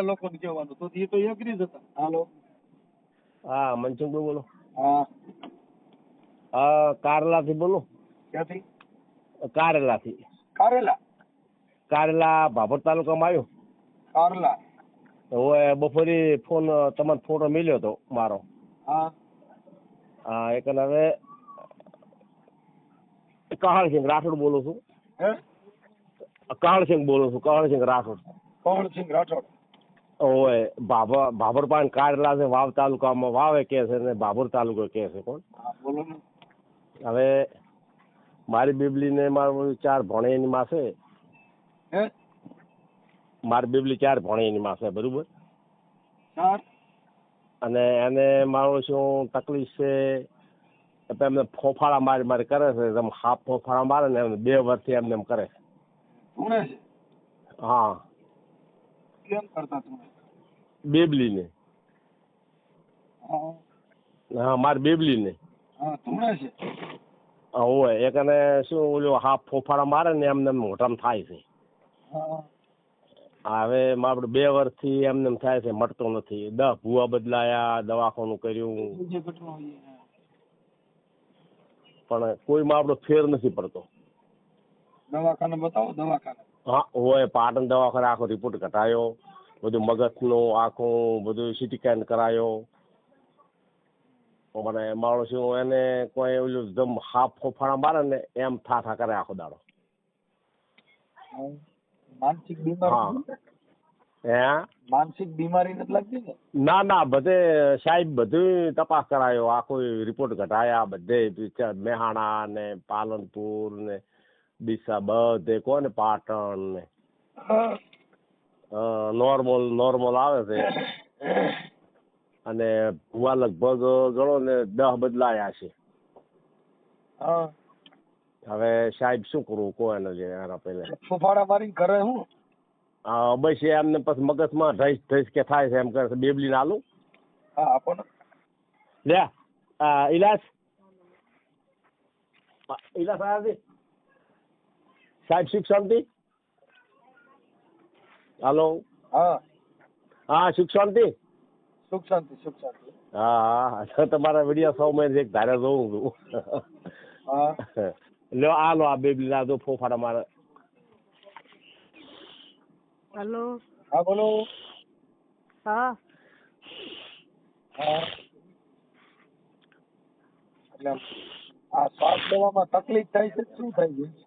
લોકોને કહેવાનું. તો એ તો એગ્રી જ હતા. હાલો. હા મનસુખભાઈ બોલો. હા. હા કારેલાથી બોલો. ક્યાંથી? કારેલાથી. કારેલા? કારેલા ભાભર તાલુકામાં આવ્યો. કારલા. હવે બપોરે ફોન તમારો ફોટો મળ્યો હતો મારો. હા. હા એક હવે કહાળસિંહ રાઠોડ બોલું છું. હે? કહાળસિંહ બોલું છું કહાળસિંહ રાઠોડ. પવનસિંહ રાઠોડ. ઓય ભાભર ભાભર પાન કારેલા છે વાવ તાલુકામાં વાવે કે છે ને ભાભર તાલુકો કે છે કોણ? ને. હવે મારી બીબલીને મારું ચાર ભણે એની માસે. મારી બીબલી ચાર ભણે એની માસે બરોબર? અને એને મારું શું તકલીફ છે? એમને ફોફાળા મારી મારી કરે છે એમ હાફ ફોફાળા મારે ને એમને બે વર્ષથી એમને એમ કરે. છે હા. કેમ કરતા તમે? બેબલીને. હા. હા મારી બેબલીને. હા ધૂણે છે. હોય શું ઓલું હાફ ફોફાડા મારે ને એમને મોટા મોટામાં થાય છે. હવે આપણે બે વર્ષથી એમને એમ થાય છે મટતો નથી. દસ ભૂવા બદલાયા દવાખાનું કર્યું. પણ કોઈમાં આપણો ફેર નથી પડતો. દવાખાને બતાવો દવાખાને. હા હોય પાટણ દવાખાને આખો રિપોર્ટ કઢાયો બધું મગજનું આખું બધું સીટી સ્કેન કરાયો. મને માણસ શું એને કોઈ ઓલું જમ હાફ ફોફાણા મારે ને એમ થા થા કરે આખો દાડો. હા. માનસિક હા. બીમારી હે? માનસિક બીમારી નથી લાગતી ને? ના ના બધે સાહેબ બધું તપાસ કરાયો આખો રિપોર્ટ ઘટાયા બધે મેહાણા ને પાલનપુર ને ડીસા બધે કોને પાટણ ને? નોર્મલ નોર્મલ આવે છે. અને ભુવા લગભગ ગણો ને દહ બદલાયા છે. હવે સાહેબ શું કરવું કો એને જે એના પહેલે. ફુફાડા મારી કરે હું? હા બસ એમને પછી મગજમાં ધસ ધસ કે થાય છે એમ કરે છે. બેબલી નાલું હા આપો ને. લે આ ઇલાસ ઇલાસ આવ્યા છે? સાહેબ સુખ શાંતિ? હાલો? હા. હા સુખ શાંતિ? સુખ શાંતિ સુખ શાંતિ. હા હા તો તમારા વીડિયો સૌ મેં એક ધારે જોઉં છું. હા. લ્યો આ લો આ બેબી ના દો ફોફાડા મારે. હેલો. હા બોલો. હા. હા. એટલે આ શ્વાસ લેવામાં તકલીફ થાય છે શું થાય છે?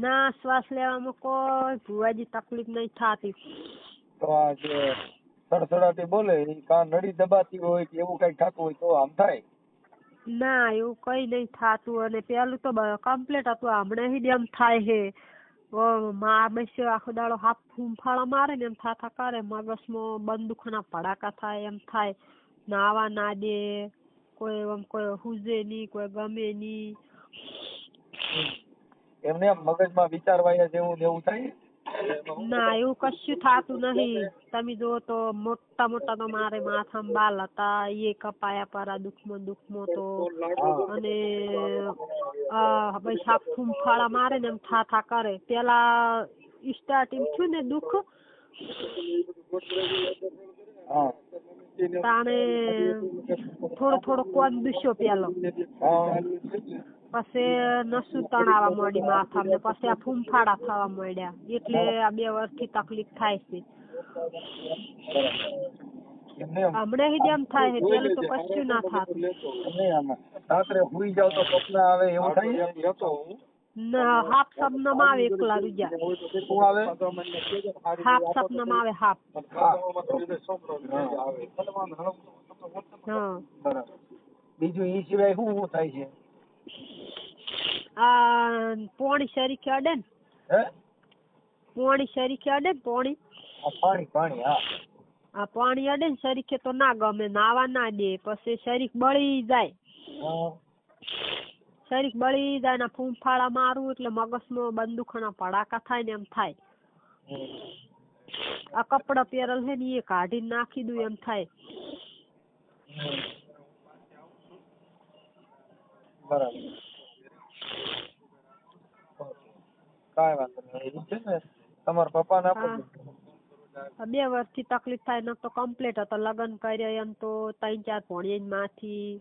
ના શ્વાસ લેવામાં કોઈ ભુવાજી તકલીફ નહીં થતી. તો આ જે સડસડાટી બોલે એ કાન નળી દબાતી હોય કે એવું કઈ થતું હોય તો આમ થાય? ના એવું કઈ નહીં થતું. અને પેલું તો કમ્પ્લીટ હતું. હમણાં જ એમ થાય હે. મા બસ આખો દાડો હાફ ફૂંફાળા મારે ને એમ થાતા કરે. મગજમાં બંદૂકના ભડાકા થાય એમ થાય. નાવા ના દે. કોઈ એમ કોઈ હુજે નહીં કોઈ ગમે નહીં. એમને એમ મગજમાં વિચારવાયા જેવું એવું થાય? ના એવું કશું થતું નહીં. તમે જો તો મોટા મોટા તો મારે માથામાં બાલ હતા એ કપાયા પરા દુખમાં દુખમાં તો. અને આ ભાઈ સાપ ફૂંફાળા મારે ને એમ થા થા કરે. પેલા સ્ટાર્ટિંગ થયું ને દુઃખ. તાણે થોડો થોડો કોણ દુસ્યો પેલો? પછી નસું તણાવા માંડી માથામાં પછી આ ફૂંફાડા થવા માંડ્યા એટલે આ બે વર્ષથી તકલીફ થાય છે. હમણાં જ એમ થાય છે પેલું તો કશું ના થાતું. રાત્રે હુઈ જાવ તો સ્વપ્ન આવે એવું થાય ના, હાફ સપનામાં આવે એકલા આવે હાફ સપનામાં આવે હાફ. હા. હા. બીજું એ સિવાય શું થાય છે? આ પોણી શરીકે અડે ને પોણી શરીકે અડે ને પોણી આ પાણી પાણી હા આ પાણી અડે ને શરીકે તો ના ગમે નાવા ના દે પછી શરીક બળી જાય હા શરીક બળી જાય ને ફૂંફાળા મારું એટલે મગજમાં બંદૂકના પડાકા થાય ને એમ થાય આ કપડા પહેરેલ છે ને એ કાઢીને નાખી દઉં એમ થાય બરાબર કાંઈ વાંધો નહીં. ઈ છે ને? તમારા પપ્પાને આપો. બે વર્ષથી તકલીફ થાય ન તો કમ્પ્લીટ હતો. લગ્ન કર્યા એમ તો ત્રણ ચાર ભણીએ માંથી.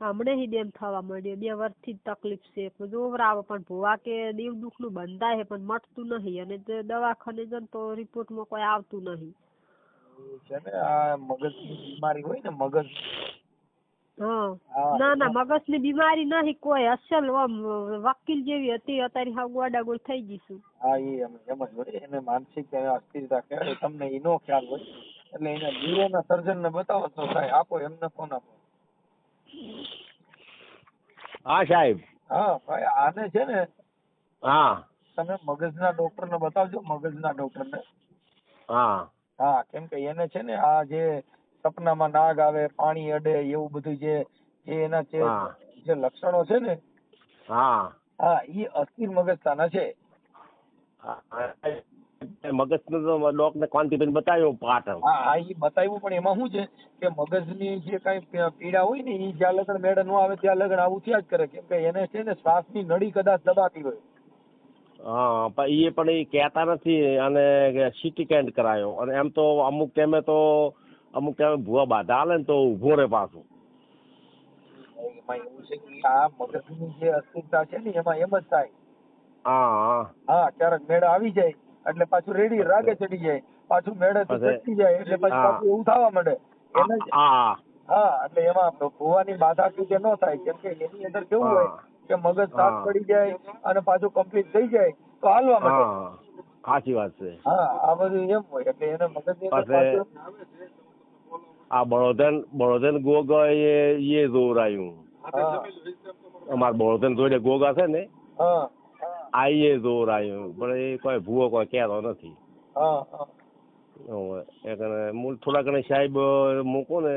હમણે હી એમ થવા માંડ્યો. બે વર્ષથી તકલીફ છે. જોવરાવે પણ ભૂવા કે દીવ દુઃખનું બંધાય છે પણ મટતું નહીં. અને જે દવાખાને જન તો રિપોર્ટમાં કોઈ આવતું નહીં. છે ને? આ મગજની બીમારી હોય ને મગજ. હા. હા. ના મગજની બીમારી નહીં કોઈ. અસલ વકીલ જેવી હતી. અત્યારે હાવ ગોડાગોળ થઈ ગઈશું હા એ એમ જ હોય. એને માનસિક અસ્થિરતા કહેવાય. તમને નો ખ્યાલ હોય એટલે એને ન્યુરોના સર્જન ને બતાવો તો સાહેબ આપો એમને ફોન આપો. હા સાહેબ. હા ભાઈ આને છે ને હા. તમે મગજના ડોક્ટર ને બતાવજો મગજના ડોક્ટર ને હા. હા કેમ કે એને છે ને આ જે સપનામાં નાગ આવે પાણી અડે એવું બધું જે જે એના જે જે લક્ષણો છે ને હા. હા એ અસ્થિર મગજતાના છે. મગજ નો ડોક ને ક્વાન્ટિટી બતાવ્યો પાઠ. હા હા એ બતાવ્યું પણ એમાં શું છે કે મગજની જે કાંઈ પીડા હોય ને એ જ્યાં લગન મેળ ન આવે ત્યાં લગન આવું થયા જ કરે. કેમ કે એને છે ને શ્વાસની નળી કદાચ દબાતી હોય. હા પણ એ પણ એ કહેતા નથી અને સિટી કેન્ટ કરાયો. અને એમ તો અમુક ટાઈમે તો અમુક ટાઈમે ભૂવા બાધા આલે ને તો ઊભો રહે પાછું. એમાં એવું છે કે આ મગજની જે અસ્થિરતા છે ને એમાં એમ જ થાય હા. હા હા. ક્યારેક મેળ આવી જાય એટલે પાછું રેડી રાગે ચડી જાય પાછું પછી- જાય એટલે પછી હા. પાછું એવું થવા માંડે એને હા હા. એટલે એમાં ભૂવાની બાધા કીધે ન થાય કેમ કે એની અંદર કેવું હોય કે મગજ સાફ પડી જાય અને પાછું કમ્પ્લીટ થઈ જાય તો હાલવા માંડે સાચી વાત છે. હા આ બધું એમ હોય એટલે એને મગજની અંદર આ બળોદન બળોદન ગોગ એ એ જોર આવ્યું અમાર બળોદન જોડે ગોગા છે ને હા. આ એ દોરાયું પણ એ કોઈ ભૂવો કોઈ કહેતો નથી. મૂળ થોડા ઘણા સાહેબ મૂકો ને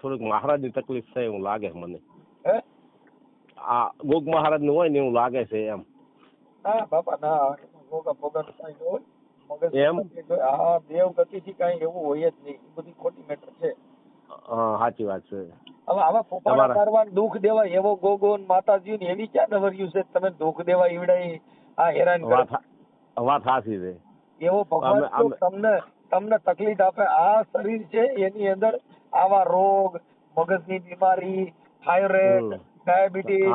થોડુંક મહારાજની તકલીફ થાય એવું લાગે મને. હે? આ ગોગ મહારાજનું હોય ને એવું લાગે છે એમ. એમ? દેવ ગતિથી કઈ એવું હોય જ નહીં એ બધી ખોટી મેટર છે હા સાચી વાત છે. હવે આવા ફોફાડા તમારા- દુઃખ દેવા એવો ગોગો માતાજી ને એવી ક્યાં નવર્યું છે? તમે દુઃખ દેવા ઈવડાઈ આ હેરાન વાત સાચી છે. એવો ભગવાન તમને તમને તકલીફ આપે. આ શરીર છે એની અંદર આવા રોગ મગજની બીમારી થાઇરોઇડ ડાયાબિટીસ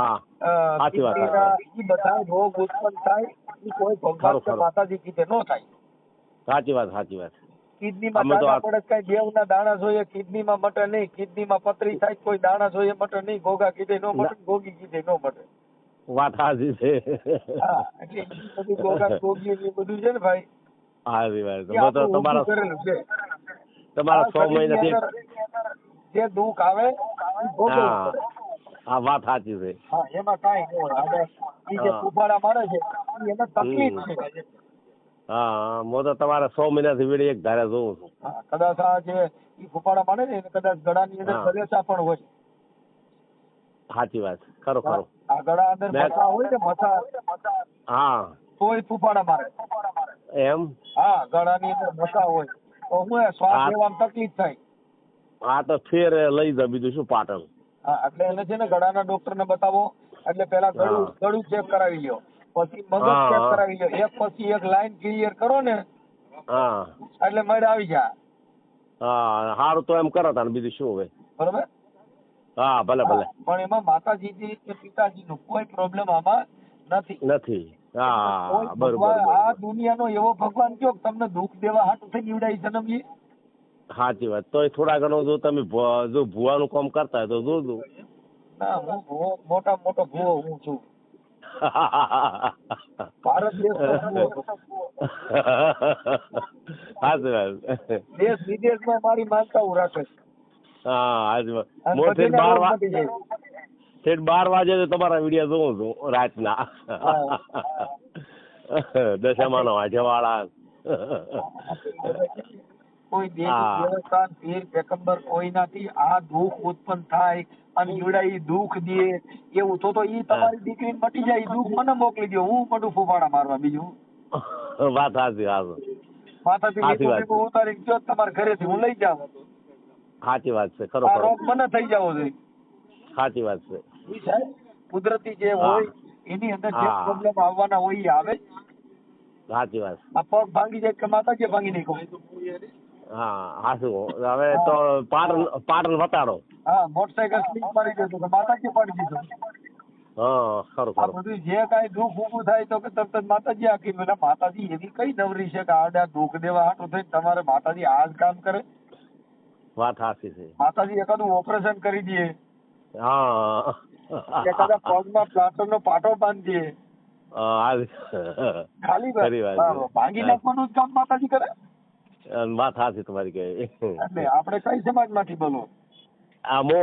ઈ બધા રોગ ઉત્પન્ન થાય. એ કોઈ ભગવાન. માતાજી કીધે ન થાય. સાચી વાત સાચી વાત. કિડનીમાં માં દાણા પડે કઈ દેવના દાણા જોઈએ કિડનીમાં મટે નહીં કિડનીમાં પતરી થાય કોઈ દાણા જોઈએ મટે નહીં ગોગા કીધે નો મટે ગોગી કીધે નો મટે. વાત સાચી છે. એટલે બધું ગોગા ગોગી ને બધું છે ને ભાઈ. હાજી ભાઈ તો તમારા તમારા સો મહિના જે દુઃખ આવે હા. હા વાત સાચી છે. હા એમાં કાંઈ નહીં આગળ જે. કુફાડા મારે છે એને તકલીફ છે. હા હા તો તમારા સો મહિનાથી વેડી એક ધારે જોઉં છું. હા, કદાચ આ જે ઈ ફૂફાડા પાડે ને એને કદાચ ગળાની અંદર. કલેસા પણ હોય. સાચી વાત. ખરો ખરો. આ ગળા અંદર મસા હોય ને મસા. હા. તોય ફૂફાડા મારે. એમ? હા ગળાની અંદર મસા હોય. તો હું શ્વાસ. લેવામાં તકલીફ થાય. હા તો ફેર લઈ જા બીજું શું પાટણ. હા એટલે એને છે ને ગળાના ડોક્ટર ને બતાવો. એટલે પેલા ગળું ગળું ચેક કરાવી લ્યો. પછી મગજ ચેક કરાવી લ્યો. એક પછી એક લાઈન ક્લિયર કરો ને હા. એટલે મળ આવી જાય હા સારું તો એમ કરો તાને બીજું શું હવે બરોબર? હા ભલે ભલે. પણ એમાં માતાજીજી કે પિતાજીનો કોઈ પ્રોબ્લેમ આમાં નથી. નથી. હા બરોબર આ દુનિયાનો એવો ભગવાન કયો તમને દુઃખ દેવા હાટુ થઈ નીવડાઈ જન્મજી સાચી વાત. તોય થોડા ઘણો જો તમે જો ભૂવાનું કામ કરતા હોય તો જોજો ના હું મોટા મોટો ભૂવો હું છું. ભારત દેશ વિદેશમાં મારી હા બાર. ઠેઠ બાર વાગે તો તમારા વીડિયો જોઉં છું રાતના. દશામાનો વાંચવાળા કોઈ. દેવસ્થાન પીર પેગમ્બર કોઈનાથી આ દુઃખ ઉત્પન્ન થાય અને ઈવડા ઈ દુઃખ દે એવું. તો તો ઈ તમારી દીકરી મટી જાય. દુઃખ મને મોકલી દો હું મોટું ફૂફાડા મારવા બીજું? વાત સાચી વાત માથાથી સાચી લીંબુ વાત બીંબુ ઉતારીને ગયો તમારા ઘરેથી હું લઈ જાવ સાચી વાત છે ખરો ખરો. રોગ મને થઈ જવો જોઈએ. સાચી વાત છે. કુદરતી જે હોય એની અંદર જે પ્રોબ્લેમ આવવાના હોય એ આવે સાચી વાત આ પગ ભાંગી જાય કે માતાજી ભાંગી નાખ્યો? હા હાસું હવે તો પાટણ પાટણ વતાડો હા મોટરસાયકલ સ્લીપ પડી ગયો તો માતાજી પડી દીધો હા ખરું ખરું. બધું જે કાંઈ દુઃખ ઊભું થાય તો કે તરત માતાજી આખી મને માતાજી એવી કઈ નવરી છે કે આડા દુઃખ દેવા હાટું થઈને તમારે માતાજી આ જ કામ કરે? વાત સાચી છે. માતાજી એકાદું ઓપરેશન કરી દે. હા. એકાદા પગમાં પ્લાસ્ટરનો પાટો બાંધીએ ખાલી ભાંગી નાખવાનું જ કામ માતાજી કરે? વાત સાચી તમારી કે. એટલે આપણે કઈ સમાજમાંથી બોલો? આ મો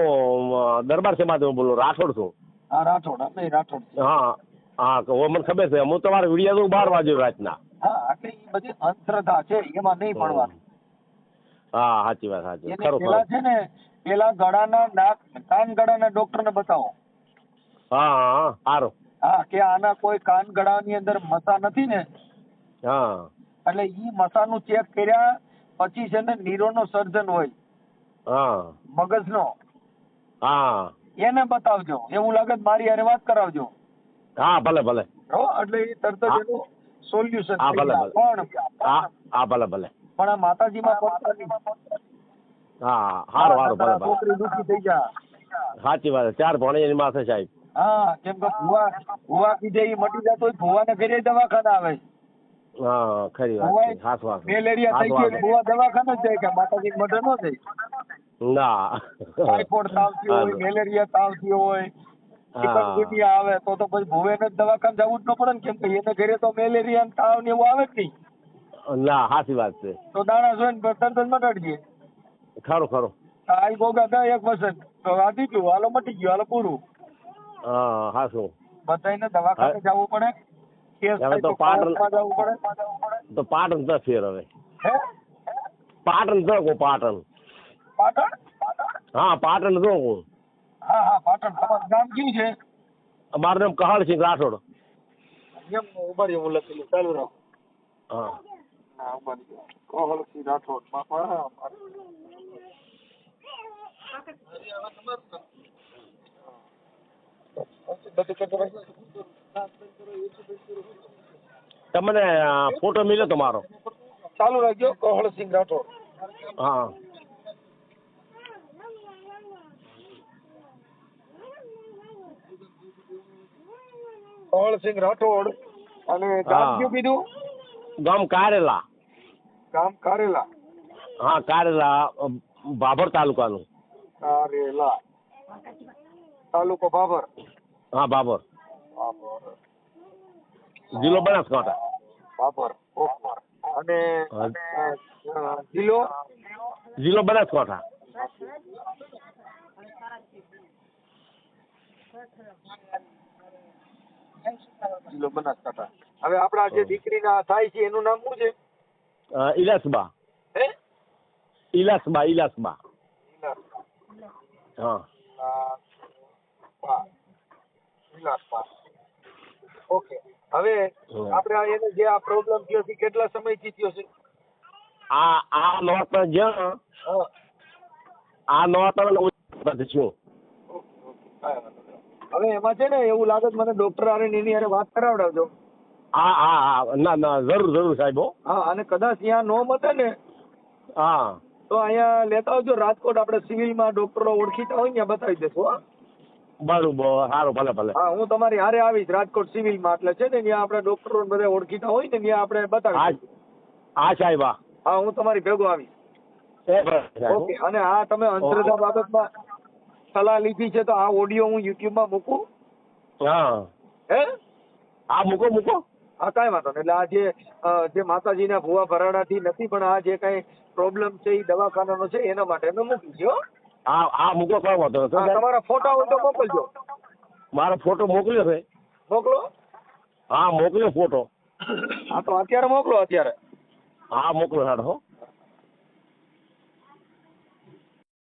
દરબાર સમાજ બોલું રાઠોડ છું. હા રાઠોડ અમે રાઠોડ હા હા હવે મને ખબર છે હું તમારા વીડિયો તો બાર વાગે રાતના. હા એટલે એ બધી અંધશ્રદ્ધા છે એમાં નહીં પડવાનું હા સાચી વાત સાચી ખરું પેલા છે ને પેલા ગળાના નાક કાન ગળાના ડોક્ટર ને બતાવો. હા હા સારું હા કે આના કોઈ કાન ગળાની અંદર મસા નથી ને? હા. એટલે ઈ મસાનું ચેક કર્યા પછી છે ને નીરોનો સર્જન હોય હા. મગજનો. હા. એને બતાવજો. એવું લાગે મારી હારે વાત કરાવજો. હા ભલે ભલે. હો એટલે એ તરત જ. એનું સોલ્યુશન હા, ભલે, ભલે. પણ હા ભલે ભલે. પણ આ માતાજીમાં. હા હાર સારું ભલે ભલે. છોકરી દુખી થઈ જા. સાચી વાત ચાર ભણી એની માથે સાહેબ. હા કેમ કે ભુવા ભુવા કીધે એ મટી જતો ભુવાને ઘરે દવાખાના આવે. હા ખરી વાત હાથ મેલેરિયા થઈ ગયો બુવા દવાખાને જાય કે માતાજી મઢે ન જાય? ના. ટાઇફોઇડ તાવ થયો હોય મેલેરિયા તાવ થયો હોય ચિકનગુનિયા આવે તો તો પછી ભુવેને જ દવાખાને જવું જ ન પડે ને કેમ કે એને ઘરે તો મેલેરિયા તાવ ને એવું આવે જ નહીં. ના સાચી વાત છે. તો દાણા જોઈને તરત જ મટાડી દે ખરો ખરું. આઈ ગોગા દા એક વસન તો આ દીધું હાલો મટી ગયું હાલો પૂરું. હા હાસું બધાને દવાખાને જવું પડે. કેસ હવે તો પાટણ- તો પાટણ તો ફેર હવે. પાટણ તો કહું પાટણ. પાટણ? હા પાટણ તો કહું હા હા પાટણ. તમારું નામ કેવું છે? મારું નામ કહાળસિંહ રાઠોડ. એમ ઊભા રહ્યો હું લખેલું ચાલુ રહો. હા. હા ઊભા રહ્યો કોહલસિંહ રાઠોડ. બાપા. તમને ફોટો મિલ્યો તમારો? ચાલુ રાખજો કોહળસિંહ રાઠોડ. હા. કોહળસિંહ રાઠોડ અને ગામ. કયું કીધું? ગામ કારેલા. ગામ કારેલા. હા કારેલા ભાભર તાલુકાનું. કારેલા. તાલુકો બાબર હા ભાભર. બાબર જિલ્લો બનાસકાંઠા? બાબર ઓકે. અને જિલ્લો? જિલ્લો બનાસકાંઠા. જિલ્લો બનાસકાંઠા. હવે આપણા જે દીકરીના થાય છે એનું નામ શું છે? ઇલાસબા હે? ઇલાસબા ઇલાસબા હા. વિલાસબા. ઓકે. હવે. આપણે આ એને જે આ પ્રોબ્લેમ થયો છે કેટલા સમયથી થયો છે? આ આ લોટ જ્યાં આ લોટ નહીં. હવે એમાં છે ને એવું લાગે મને ડોક્ટર આરે એની હારે વાત કરાવડાવજો. હા હા હા. ના ના જરૂર જરૂર સાહેબ હા. અને કદાચ ત્યાં નો મતે ને હા. તો અહીંયા લેતા આવજો. રાજકોટ આપણે સિવિલમાં ડોક્ટરો ઓળખીતા હોય ને બતાવી દેશું હા. બરોબર સારું ભલે ભલે. હા હું તમારી હારે આવીશ રાજકોટ સિવિલમાં એટલે છે ને ત્યાં આપણે ડોક્ટરો બધા ઓળખીતા હોય ને ત્યાં આપણે બતાવી હા સાહેબ હા. હા હું તમારી ભેગો આવીશ. ઓકે અને આ તમે અંધશ્રદ્ધા બાબતમાં સલાહ લીધી છે તો આ ઓડિયો હું યુટ્યુબમાં મૂકું? હા. હે? હા મૂકો મૂકો. હા કાંઈ વાંધો નહીં. એટલે આ જે જે માતાજીના ભુવા ભરાડાથી નથી પણ આ જે કાંઈ પ્રોબ્લેમ છે એ દવાખાનાનો છે એના માટે મેં મૂકી છે હો. હા મૂકો કઈ વાંધો નથી. તમારા ફોટા હોય તો મોકલજો. મારો ફોટો મોકલ્યો છે. મોકલો. હા મોકલ્યો ફોટો. હા તો અત્યારે મોકલો અત્યારે. હા મોકલો સાહેબ હો.